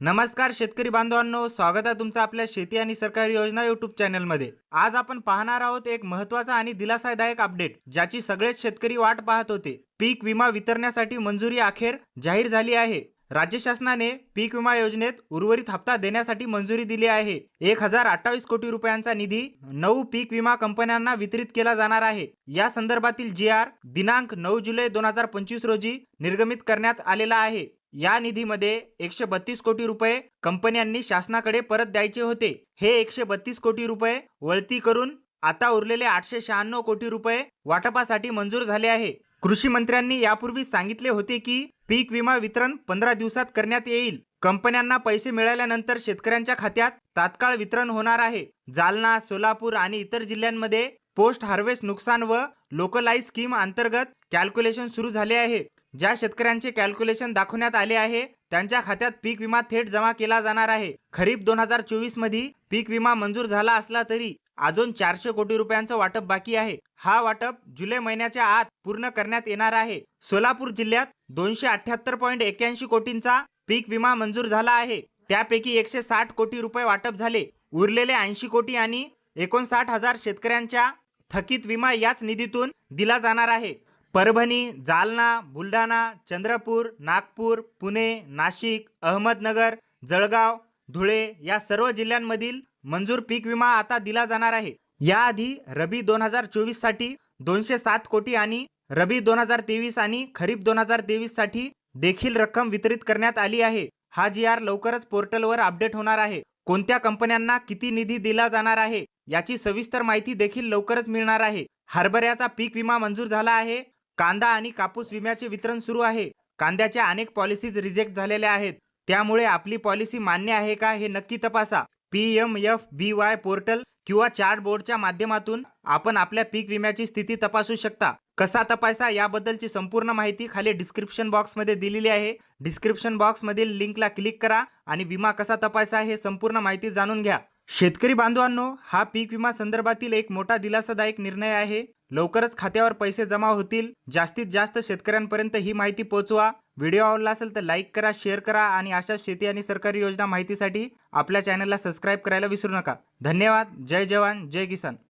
नमस्कार शेतकरी बांधवांनो स्वागत आहे तुमचं आपल्या शेती आणि सरकारी योजना युट्यूब चॅनलमध्ये आज आपण पाहणार आहोत एक महत्त्वाचा आणि दिलासादायक अपडेट ज्याची सगळेच शेतकरी वाट पाहत होते. पीक विमा वितरण्यासाठी मंजुरी अखेर जाहीर झाली आहे. राज्य शासनाने पीक विमा योजनेत उर्वरित हप्ता देण्यासाठी मंजुरी दिली आहे. एक हजार अठ्ठावीस कोटी रुपयांचा निधी नऊ पीक विमा कंपन्यांना वितरित केला जाणार आहे. या संदर्भातील जी आर दिनांक नऊ जुलै दोन हजार पंचवीस रोजी निर्गमित करण्यात आलेला आहे. या निधीमध्ये एकशे बत्तीस कोटी रुपये कंपन्यांनी शासनाकडे परत द्यायचे होते. हे एकशे बत्तीस कोटी रुपये वळती करून आता उरलेले आठशे शहाण्णव कोटी रुपये वाटपासाठी मंजूर झाले आहे. कृषी मंत्र्यांनी यापूर्वी सांगितले होते की पीक विमा वितरण पंधरा दिवसात करण्यात येईल. कंपन्यांना पैसे मिळाल्यानंतर शेतकऱ्यांच्या खात्यात तात्काळ वितरण होणार आहे. जालना सोलापूर आणि इतर जिल्ह्यांमध्ये पोस्ट हार्वेस्ट नुकसान व लोकलाईज स्कीम अंतर्गत कॅल्क्युलेशन सुरू झाले आहे. ज्या शेतकऱ्यांचे कॅल्क्युलेशन दाखवण्यात आले आहे त्यांच्या खात्यात पीक विमा थेट जमा केला जाणार आहे. खरीप दोन हजार चोवीसमध्ये पीक विमा मंजूर झाला असला तरी अजून चारशे कोटी रुपयांचं वाटप बाकी आहे. हा वाटप जुलै महिन्याच्या आत पूर्ण करण्यात येणार आहे. सोलापूर जिल्ह्यात दोनशे अठ्याहत्तर पॉईंट एक्क्याऐंशी कोटींचा पीक विमा मंजूर झाला आहे. त्यापैकी एकशे साठ कोटी रुपये वाटप झाले. उरलेले ऐंशी कोटी आणि एकोणसाठ हजार शेतकऱ्यांच्या थकीत विमा याच निधीतून दिला जाणार आहे. परभणी जालना बुलढाणा चंद्रपूर नागपूर पुणे नाशिक अहमदनगर जळगाव धुळे या सर्व जिल्ह्यांमधील मंजूर पीक विमा आता दिला जाणार आहे. याआधी रबी दोन हजार चोवीससाठी दोनशे सात कोटी आणि रबी दोन हजार तेवीस आणि खरीप दोन हजार तेवीससाठी देखील रक्कम वितरित करण्यात आली आहे. हा जी आर लवकरच पोर्टलवर अपडेट होणार आहे. कोणत्या कंपन्यांना किती निधी दिला जाणार आहे याची सविस्तर माहिती देखील लवकरच मिळणार आहे. हरभऱ्याचा पीक विमा मंजूर झाला आहे. कांदा आणि कापूस विम्याचे वितरण सुरू आहे. कांद्याच्या अनेक पॉलिसीज रिजेक्ट झालेल्या आहेत. त्यामुळे आपली पॉलिसी मान्य आहे का हे नक्की तपासा. P M F B Y portal किंवा चार्ट बोर्डच्या माध्यमातून आपण आपल्या पीक विम्याची स्थिती तपासू शकता. कसा तपासा याबद्दलची संपूर्ण माहिती खाली डिस्क्रिप्शन बॉक्समध्ये दिलेली आहे. डिस्क्रिप्शन बॉक्समधील लिंकला क्लिक करा आणि विमा कसा तपासा हे संपूर्ण माहिती जाणून घ्या. शेतकरी बांधवांनो हा पीक विमा संदर्भातील एक मोठा दिलासादायक निर्णय आहे. लवकरच खात्यावर पैसे जमा होतील. जास्तीत जास्त शेतकऱ्यांपर्यंत ही माहिती पोहोचवा. व्हिडिओ आवडला असेल तर लाईक करा शेअर करा आणि अशा शेती आणि सरकारी योजना माहितीसाठी आपल्या चॅनलला सबस्क्राईब करायला विसरू नका. धन्यवाद. जय जवान. जय किसान.